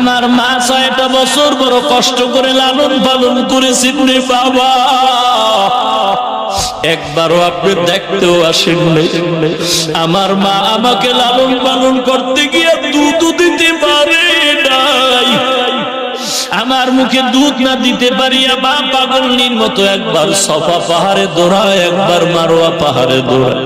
আমার মা ছয়টা বছর বড় কষ্ট করে লালন পালন করেছেন রে বাবা। একবারও আপনি দেখতেও আসেন আমার মা আমাকে লালন পালন করতে গিয়ে দুধ দিতে পারে নাই। আমার মুখে দুধ না দিতে পারিয়া মা পাগলনির মতো একবার সফা পাহাড়ে দৌড়ায়, একবার মারোয়া পাহাড়ে দৌড়ায়।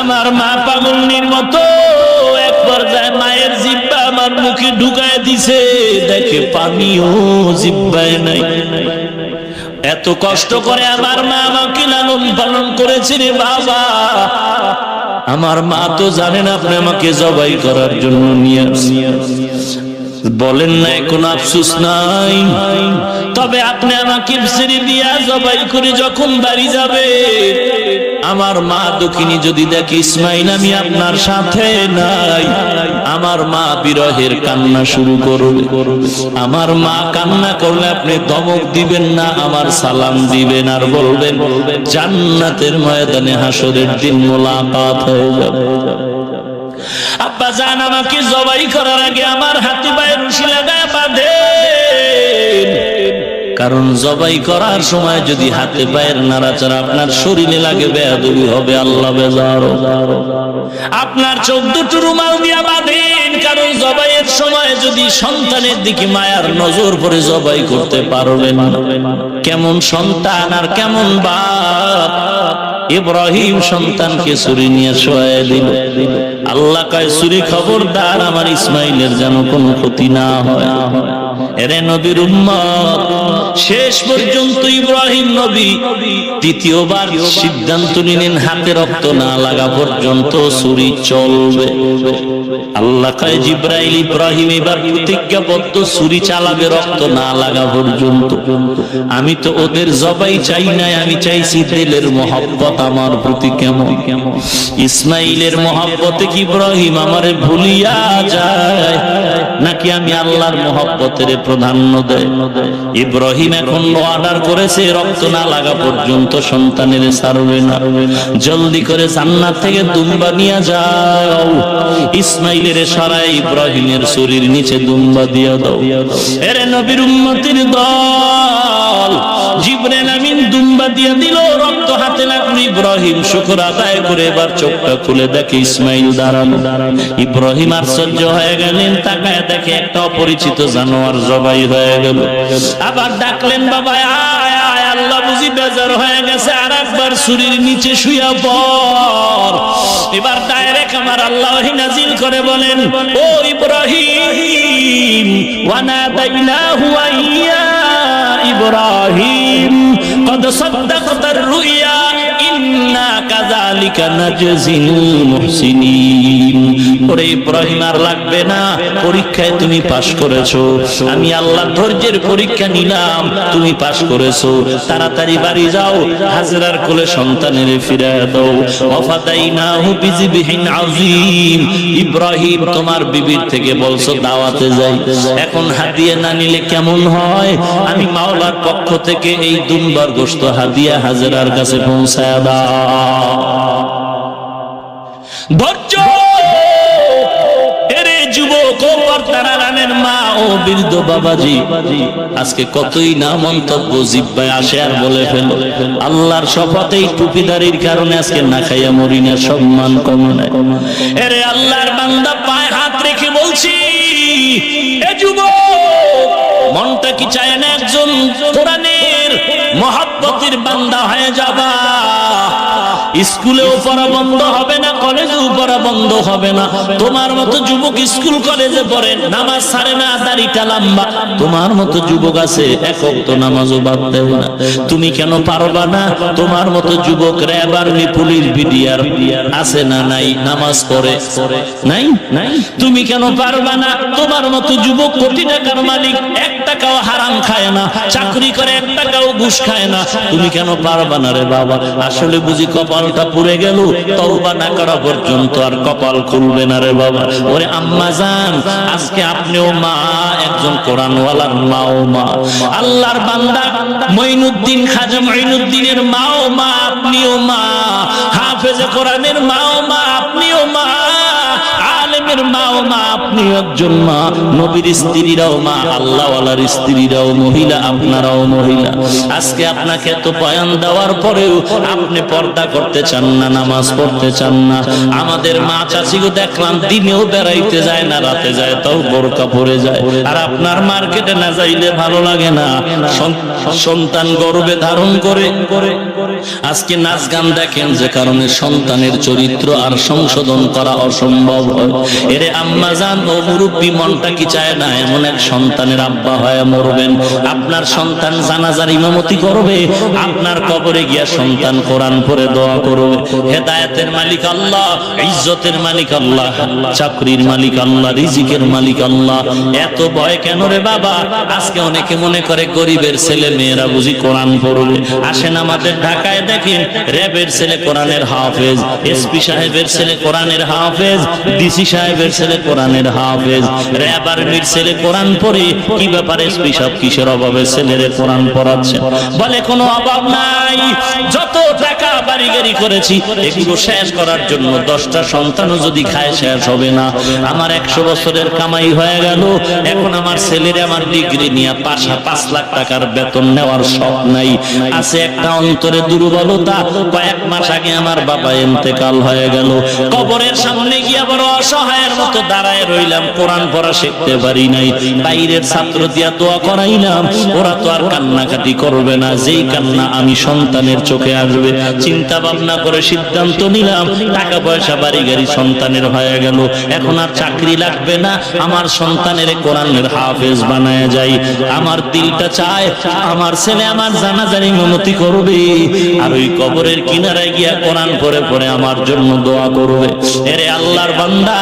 আমার মা পাগলনির মতো একবার যায় আমার মুখে ঢুকায় দিছে। দেখে পানিও জিব্বায় নাই। এত কষ্ট করে আমার মা আমাকে লালন পালন করেছে রে বাবা। আমার মা তো জানেন আপনি আমাকে জবাই করার জন্য নিয়ে। বলেন নাই কোনো আফসুস নাই। তবে আপনি আমাকে ছেড়ে দিয়া জবাই করে যখন বাড়ি যাবে, আমার মা দক্ষিণী যদি দেখে ইসমাইল আমি আপনার সাথে নাই, আমার মা বিরহের কান্না শুরু করবে। আমার মা কান্না করলে আপনি দমক দিবেন না, আমার সালাম দিবেন আর বলবেন, জান্নাতের ময়দানে হাসরের দিন মোলাকাত হয়ে যাবে। আব্বা জান আমাকে জবাই করার আগে আমার হাতে পায়ে রুশি লাগায় বাঁধে। কারণ জবাই করার সময় যদি হাতে পায়ের নাড়াচাড়া আপনার শরীরে লাগে, বেয়াদবি হবে, আল্লাহ বেজার। আপনার চোদ্দটি রুমাল দিয়া বাঁধেন, কারণ জবাইয়ের সময় যদি সন্তানের দিকে মায়ার নজর পরে জবাই করতে পারবেন। কেমন সন্তান আর কেমন বাপ। ইব্রাহিম সন্তানকে চুরি নিয়ে শোয়া দিল। আল্লাহ কয় চুরি খবরদার, আমার ইসমাইলের যেন কোনো ক্ষতি না হয়। এরে নবীর উম্মত শেষ পর্যন্ত ইব্রাহিম নবী তৃতীয়বার সিদ্ধান্ত নিলেন, হাতে রক্ত না লাগা পর্যন্ত ছুরি চলবে। আল্লাহ কয়, জিব্রাইল ইব্রাহিম, এবার প্রতিজ্ঞাবদ্ধ ছুরি চালাবে, রক্ত না লাগা পর্যন্ত। আমি তো ওদের জবাই চাই নাই, আমি চাইছি দিলের মহব্বত আমার প্রতি কেমন। ইসমাইলের মহব্বতে কি ইব্রাহিম আমারে ভুলিয়া যায়, নাকি আমি আল্লাহর মহব্বতের প্রাধান্য দেয়? ইব্রাহিম এখন অর্ডার করেছে, রক্ত না লাগা পর্যন্ত সন্তানের সারবে না। জলদি করে জান্নাত থেকে দুম্বা নিয়ে যাও। ইসমাইলের সারা ইব্রাহিমের শরীর নিচে দুম্বা দিয়া দাও। এরে নবীর উম্মতির দল জিবরেল দুম্বা দিয়া দিল, রক্ত হাতে লাগল ইব্রাহিম। শুকর আদায় করে এবার চোখটা খুলে দেখে ইসমাইল দাঁড়ানো ইব্রাহিম আশ্চর্য হয়ে গেলেন, তাকায় দেখে একটা অপরিচিত জানোয়ার জবাই হয়ে গেল। আবার ডাকলেন, বাবা, আয় আয়, আল্লাহ বুঝি বেজার হয়ে গেছে, আর একবার শরীর নিচে শুয়া পর এবার ডাইরেক্ট আমার আল্লাহ নাজিল করে বলেন, ও ইব্রাহিম ওয়ানা ইব্রাহিম সাদ্দাকাতার রুইয়া ইব্রাহিম তাড়াতাড়ি বাড়ি যাও। হাজরার কোলে সন্তানের ফিরে দাও। ইব্রাহিম, তোমার বিবির থেকে বলছো, দাওয়াতে যাই। এখন হাদিয়া না নিলে কেমন হয়? আমি মাওলার পক্ষ থেকে এই দুম্বার গোশত হাদিয়া হাজরার কাছে পৌঁছায় দাও। ধৈর্য! মা, ও বৃদ্ধ বাবাজি, আজকে কতই না মন্তব্য জিব্বায় আসে আর বলে ফেল। আল্লাহর শপথে টুপিদারির কারণে আজকে না খাইয়া মরি না, সম্মান কমে নাই। এরে আল্লাহর বান্দা, পায়ে হাত রেখে বলছি মনটা কি চায় না একজন কোরআনের মহাব্বতের বান্দা হয়ে যাবা। স্কুলেও পড়া বন্ধ হবে না, কলেজেও পড়া বন্ধ হবে না। তোমার মতো যুবক স্কুল কলেজে পড়ে, নামাজ ছাড়ে না, দাড়িটা লম্বা। তোমার মতো যুবক আছে একক তো নামাজও বাদ দেয় না। তুমি কেন পারবা না? তোমার মতো যুবক র্যাব আর্মি পুলিশ বিডিআর আছে না নাই, নামাজ পড়ে। নাই? নাই? তুমি কেন পারবা না? তোমার মতো যুবক কোটি টাকার মালিক, এক টাকাও হারাম খায় না, চাকরি করে এক টাকাও ঘুষ খায় না। তুমি কেন পারবা না রে বাবা? আসলে বুঝি কপালটা পুড়ে গেল, তওবা না করা পর্যন্ত আর কপাল খুলবে না রে বাবা। ওরে আম্মা জান, আজকে আপনিও মা, একজন কোরআনওয়ালার মাও মা। আল্লাহর বান্দা মঈনুদ্দিন খাজা মঈনুদ্দিনের মাও মা, আপনিও মা। হাফেজে কোরআনের মাও মা, আপনিও মা। আদমের মাও মা, আপনি একজন মা। নবীর স্ত্রীরাও মা, আল্লাহওয়ালার স্ত্রীরাও মহিলা, আপনারাও মহিলা। আজকে আপনাকে এত বয়ান দেওয়ার পরেও আপনি পর্দা করতে চান না, নামাজ পড়তে চান না। আমাদের মা চাচিও দেখলাম, দিনেও বেড়াইতে যায় না, রাতে যায়, তাও বোরকা পরে যায়। আর আপনার মার্কেটে না যাইলে ভালো লাগে না। সন্তান গর্বে ধারণ করে। আজকে নাচ গান দেখেন, যে কারণে সন্তানের চরিত্র আর সংশোধন করা অসম্ভব হয়। এরে আম্মা জান, ও মুরব্বী, মনটা কি চায় না? এমন এক সন্তানের আব্বা হয়ে মরবেন। আপনার সন্তান জানাজার ইমামতি করবে। আপনার কবরে গিয়া সন্তান কোরআন পড়ে দোয়া করবে। হেদায়েতের মালিক আল্লাহ, ইজ্জতের মালিক আল্লাহ, চাকরির মালিক আল্লাহ, রিজিকের মালিক আল্লাহ। এত ভয় কেন রে বাবা? আজকে অনেকে মনে করে গরিবের ছেলে মেয়েরা বুঝি কোরআন পড়বে। আসেন আমাদের ঢাকায় দেখেন, র্যাবের ছেলে কোরআনের হাফেজ, এসপি সাহেবের ছেলে কোরআনের হাফেজ, ডিসি সাহেবের ছেলে কোরআনের হাফেজ। র্যাব আর্মির ছেলে কোরআন পড়ে, কি ব্যাপার সাহেব কিসের অভাবে ছেলেরে কোরআন পড়াচ্ছে? বলে, কোনো অভাব নাই। যত টাকা বাড়ি গাড়ি করেছি, এগুলো শেষ করার জন্য দশটা সন্তানও যদি খায়, শেষ হবে না। আমার একশো বছরের কামাই হয়ে গেল। এখন আমার ছেলের আমার ডিগ্রি নিয়ে পাশা পাঁচ লাখ টাকার বেতন নেওয়ার শখ নাই। আছে একটা অন্তরে দুর্বলতা, কয়েক মাস আগে আমার বাবা এতেকাল হয়ে গেল। কবরের সামনে গিয়ে বড় অসহায়ের মতো দাঁড়ায় রইলাম, কোরআন পড়া শিখতে পারি নাই। বাইরের ছাত্র দিয়া দোয়া করাইলাম, ওরা তো আর কান্নাকাটি করবে না, যেই কান্না আমি সন্তানের চোখে আসবে। চিন্তা ভাবনা করে সিদ্ধান্ত নিলাম টাকা পয়সা বাড়ি গাড়ি সন্তানের হয়ে গেল। এখন আর চাকরি লাগবে না, আমার সন্তানের কোরআনের হাফেজ বানায় যাই। আমার দিলটা চায়, আমার ছেলে আমার জানাজানি মমতি করবে। আর ওই কবরের কিনারায় গিয়া কোরআন পড়ে পড়ে আমার জন্য দোয়া করবে। এরে আল্লাহর বান্দা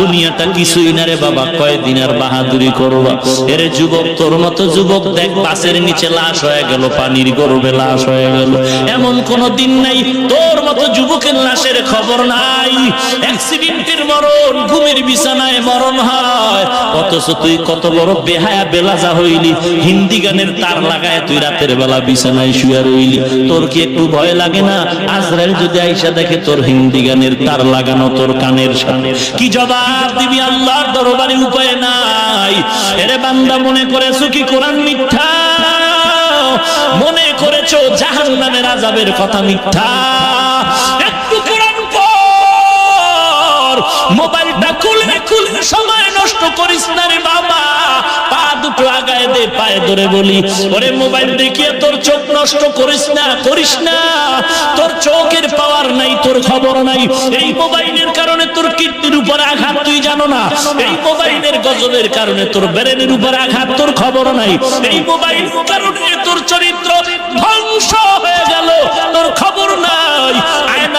দুনিয়াটা কিছুই না রে বাবা, কয়দিন আর বাহাদুরি করবা? এরে যুবক, তোর মতো যুবক দেখ, বাসের নিচে লাশ হয়ে গেল, পানির গরবে লাশ হয়ে গেল। এমন কোন দিন নাই, তোর মতো যুবকের লাশের খবর নাই। অ্যাক্সিডেন্টের মরণ, ঘুমের বিছানায় মরণ হয়। অথচ তুই কত বড় বেহায়া বেলাজা হইলি, হিন্দি গানের তার লাগায় তুই রাতের বেলা বিছানায় শুয়ে রইলি। তোর কি একটু ভয় লাগে না? আজরাইল যদি আইসা দেখে তোর হিন্দি গানের তার লাগানো তোর কানের সামনে। কি জবাব দিবি, আল্লাহর দরবারে উপায় নাই। এরে বান্দা মনে করেছ কি কোরআন মিথ্যা? মনে করেছ জাহান নামের আজাবের কথা মিথ্যা? একটু কোরআন পড় মোবাইলটা খুলে সময় নষ্ট করিস না রে বাবা। পা দুটো আগায় দে, পায়ে ধরে বলি। ওরে মোবাইল দেখিয়ে তোর চোখ নষ্ট করিস না করিস না। তোর চোখের পাওয়ার নাই, তোর খবর নাই। এই মোবাইলের কারণে তোর কীর্তির উপর আঘাত, তুই জানো না। এই মোবাইলের গজবের কারণে তোর ব্রেনের উপর আঘাত, তোর খবর নাই। এই মোবাইল কারণে তোর চরিত্র ধ্বংস হয়ে গেল, তোর খবর নাই।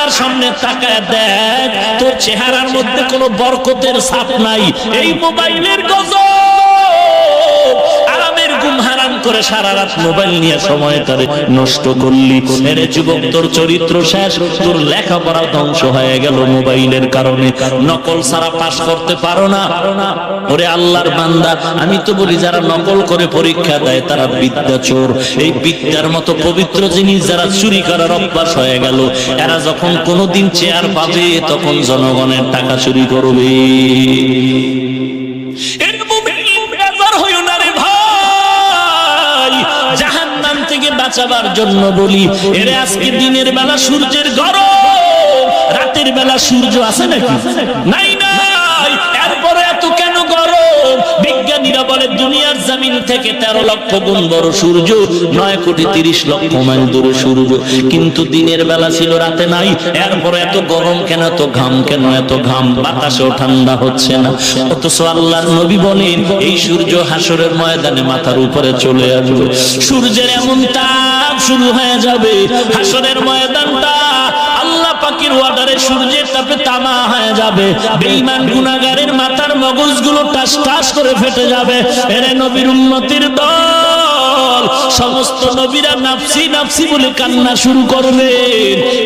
আয়নার সামনে তাকায় দেখ, তোর চেহারার মধ্যে কোনো বরকতের ছাপ নাই। এই মোবাইলের গজব, আরামের ঘুম হারাম করে সারা রাত মোবাইল নিয়ে সময় তারে নষ্ট করলি। এরে যুবক, তোর চরিত্র শেষ, তোর লেখাপড়া ধ্বংস হয়ে গেল মোবাইলের কারণে। নকল সারা পাস করতে পারো না। ওরে আল্লাহর বান্দা, আমি তো বলি যারা নকল করে পরীক্ষা দেয়, তারা বিদ্যা চোর। এই বিদ্যার মতো পবিত্র জিনিস যারা চুরি করার অভ্যাস হয়ে গেল, এরা যখন কোনোদিন চেয়ার পাবে, তখন জনগণের টাকা চুরি করবে। বাঁচাবার জন্য বলি, এরে আজকে দিনের বেলা সূর্যের গরম, রাতের বেলা সূর্য আছে নাকি? নাই নাই, এরপরে এত কেন গরম? বিজ্ঞানীরা বলে, দুনিয়ার জমিন থেকে তেরো লক্ষ গুণ বড় সূর্য, নয় কোটি তিরিশ লক্ষ মাইল দূরে সূর্য। কিন্তু দিনের বেলা ছিল, রাতে নাই। এরপরে এত গরম কেন, এত ঘাম কেন, এত ঘাম? বাতাসেও ঠান্ডা হচ্ছে না। অথচ আল্লাহর নবী বলেন, এই সূর্য হাসরের ময়দানে মাথার উপরে চলে আসবে। সূর্যের এমন তাপ শুরু হয়ে যাবে। হাসরের ময়দানটা পাকের ওয়ার্ডারে সূর্যের তাপে তামা হয়ে যাবে। বেঈমান গুনাহগারের মাথার মগজগুলো টাস টাস করে ফেটে যাবে। এরে নবীর উম্মতির দল, সমস্ত নবীরা নাফসি নাফসি বলে কান্না শুরু করবে।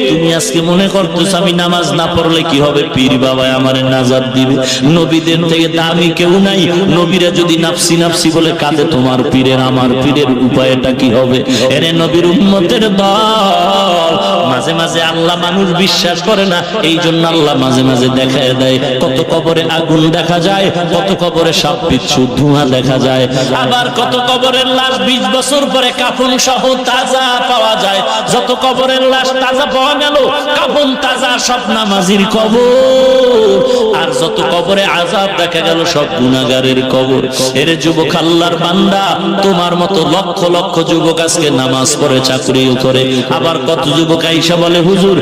তুমি আজকে মনে করতেছ আমি নামাজ না পড়লে কি হবে? পীর বাবা আমারে নাজাত দিবে। নবীদের থেকে দামি কেউ নাই। নবীরা যদি নাফসি নাফসি বলে কাঁদে, তোমার পীরের, আমার পীরের উপায়টা কি হবে? এরে নবীর উম্মতের দল মাঝে মাঝে আল্লাহ মানুষ বিশ্বাস করে না এই জন্য আল্লাহ মাঝে মাঝে দেখায় দেয়, কত কবরে আগুন দেখা যায়, কত কবরে সাপ বিচ্ছু ধোঁয়া দেখা যায়, আবার কত কবরের লাশ বিশ বছর পরে কাফন সহ তাজা পাওয়া যায়, যত কবরের লাশ তাজা পাওয়া গেল, কাফন তাজা সব নামাজির কবর, আর যত কবরে আজাব দেখা গেল, সব গুনাগারের কবর। এর যুবক আল্লাহর বান্দা, তোমার মতো লক্ষ লক্ষ যুবক আজকে নামাজ পড়ে, চাকরিও করে, আবার কত যুবক আইসা বলে, হুজুর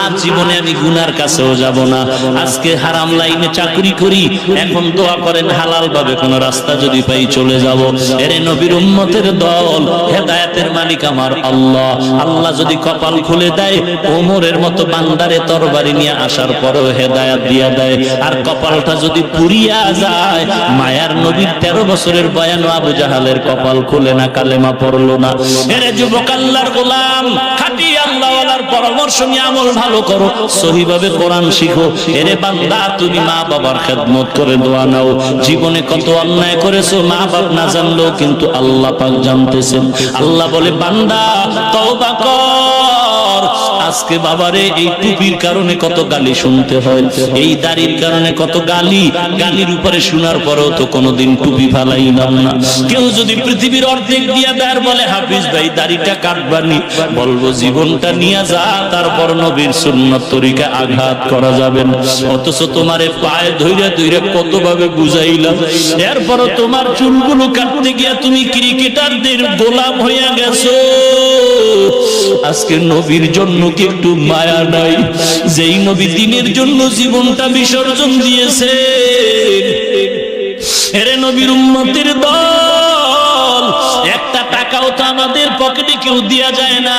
আজ জীবনে আমি গুনার কাছেও যাব না। আজকে হারাম লাইনে চাকরি করি, এখন দোয়া করেন হালাল ভাবে কোন রাস্তা যদি পাই চলে যাব। এরে নবীর উম্মতের দল, হেদায়েতের মালিক আমার আল্লাহ। আল্লাহ যদি কপাল খুলে দেয়, ওমরের মতো বান্দারে তরবারি নিয়ে আসার পরেও হেদায়াত দিয়া দেয়। আর কপালটা যদি পুরিয়া যায়, মায়ার নবীর তেরো বছরের বয়ান আবু জাহালের কপাল খুলে না, কালেমা পড়ল না। এরে যুবক আল্লাহর গোলাম, খাটি আল্লাহওয়ালার পরামর্শ নিয়ে আমল ভালো করো। সহিভাবে কোরআন শিখো। এরে বান্দা, তুমি মা বাবার খেদমত করে দোয়া নাও। জীবনে কত অন্যায় করেছ, মা বাপ না জানলেও কিন্তু আল্লাহ পাক জানতেছেন। আল্লাহ বলে, বান্দা, তওবা কর। আজকে বাবারে, এই টুপির কারণে কত গালি শুনতে হয়, এই দাড়ির কারণে কত গালি, গালির উপরে শোনার পরেও তো কোনোদিন টুপি ফালাই নাম না। কেউ যদি পৃথিবীর অর্ধেক দিয়া দেয়, বলে, হাফিজ ভাই, দাড়িটা কাটবানি, বলব জীবনটা নিয়ে যা, তারপর নবীর সুন্নত তরিকা আঘাত করা যাবে না। অথচ তোমারে পায়ে ধইরে ধইরে কতভাবে বুঝাইলাম। এরপরও তোমার চুলগুলো কাটতে গিয়া তুমি ক্রিকেটারদের গোলাম হইয়া গেছো। আজকে নবীর জন্য কি একটু মায়া নাই? যেই নবী দিনের জন্য জীবনটা বিসর্জন দিয়েছে এরে নবীর উম্মতের দল, একটা টাকাও তো আমাদের পকেটে কেউ দেয়া যায় না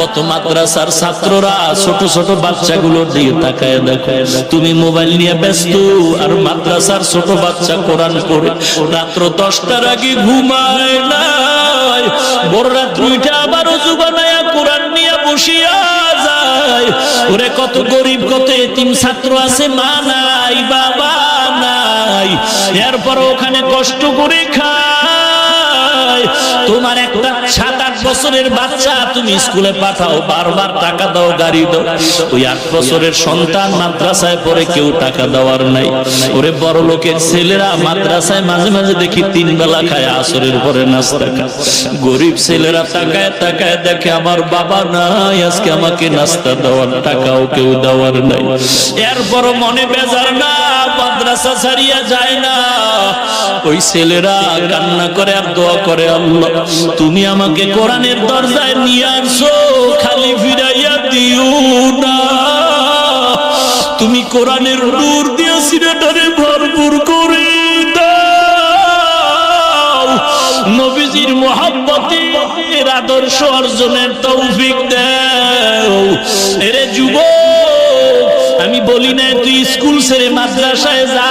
কত মাদ্রাসার ছাত্ররা ছোট ছোট বাচ্চাগুলো দিয়ে তাকায় দেখো। তুমি মোবাইল নিয়ে ব্যস্ত আর মাদ্রাসার ছোট বাচ্চা কোরআন পড়ে। রাত্র দশটার আগে ঘুমায় নাই বড় রাত দুইটা আবার অজু বানায়া কোরআন নিয়ে বসিয়া যায়। ওরে কত গরিব, কত এতিম ছাত্র আছে, মা নাই, বাবা নাই। এরপর ওখানে কষ্ট করে খায়। তোমার একটা আট বছরের বাচ্চা তুমি স্কুলে পাঠাও, বারবার টাকা দাও, গাড়ি দাও। ওই আট বছরের সন্তান মাদ্রাসায় পড়ে কেউ টাকা দেওয়ার নাই। ওরে বড় লোকের ছেলেরা মাদ্রাসায় মাঝে মাঝে দেখি তিন বেলা খায়, আসরের পরে নাস্তা খায়। গরিব ছেলেরা তাকায় তাকায় দেখে আমার বাবা নাই, আজকে আমাকে নাস্তা দেওয়ার টাকাও কেউ দেওয়ার নাই। এরপর মনে বেজার না, মাদ্রাসা ছাড়িয়া যায় না। ওই ছেলেরা কান্না করে আর দোয়া করে, আল্লাহ, তুমি আমাকে কোরআনের দরজায় নিয়ে আসো, খালি ফিরাইয়া দিও না। তুমি কোরআনের নূর দিয়ে সিনেটারে ভরপুর করে নবীজির মোহাব্বতে আদর্শ অর্জনের তৌফিক দেও। এরে যুবক আমি বলি না, তুই স্কুল ছেড়ে মাদ্রাসায় যা,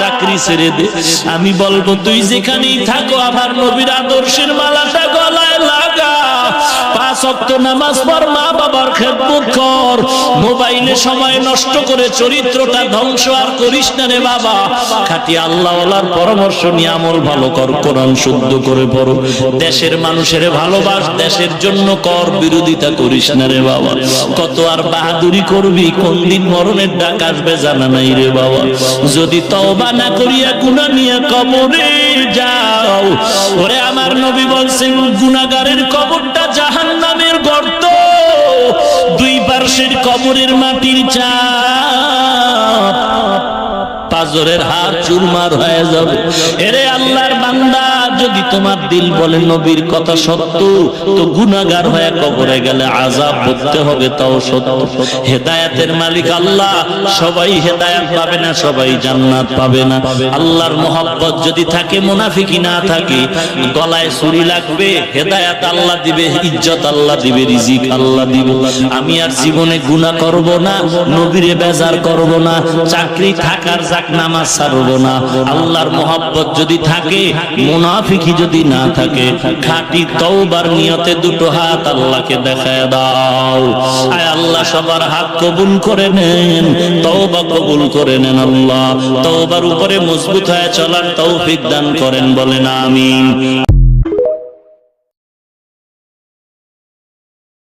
চাকরি ছেড়ে দে। আমি বলব, তুই যেখানেই থাকো, আমার নবীর আদর্শের মালাটা গলায় লাগা পাঁচ নামাজ পড়, মা বাবার খেদমত কর। মোবাইলে সময় নষ্ট করে চরিত্রটা ধ্বংস আর করিস না রে বাবা। খাটি পরামর্শ নিয়ে আমল ভালো কর, কোরআন শুদ্ধ করে পড়ো। দেশের মানুষের ভালোবাস, দেশের জন্য কর, বিরোধিতা করিস না রে বাবা। কত আর বাহাদুরি করবি, কোন দিন মরণের ডাক আসবে জানা নাই রে বাবা। যদি তওবা না করিয়া নিয়ে কবরে যাও, ওরে আমার নবী বলছেন, গুনাহগারের কবরটা জাহান্নামের গর্ত, দুই পার্শ্বের কবরের মাটির চাপ। পাজরের হাত চুরমার হয়ে যাবে। এরে আল্লাহর বান্দা যদি তোমার দিল বলে নবীর কথা সত্য, তো গুনাহগার হয়ে কবরে গেলে আযাব ভুগতে হবে, তাও সত্য। হেদায়েতের মালিক আল্লাহ, সবাই হেদায়েত পাবে না, সবাই জান্নাত পাবে না। আল্লাহর মোহাব্বত যদি থাকে মুনাফিকি না থাকে, গলায় ছুরি লাগবে, হেদায়েত আল্লাহ দিবে, ইজ্জত আল্লাহ দিবে, রিজিক আল্লাহ দিবে। আমি আর জীবনে গুনাহ করব না, নবীরে বেজার করব না, চাকরি থাকার যাক নামাজ ছাড়ব না। আল্লাহর মোহাব্বত যদি থাকে মুনাফিকি যদি না থাকে, খাঁটি তওবার নিয়তে দুটো হাত আল্লাহকে দেখায় দাও। আয় আল্লাহ, সবার হাত কবুল করে নেন, তওবা কবুল করে নেন আল্লাহ। তওবার উপরে মজবুত হয়ে চলার তৌফিক দান করেন বলেন, আমিন।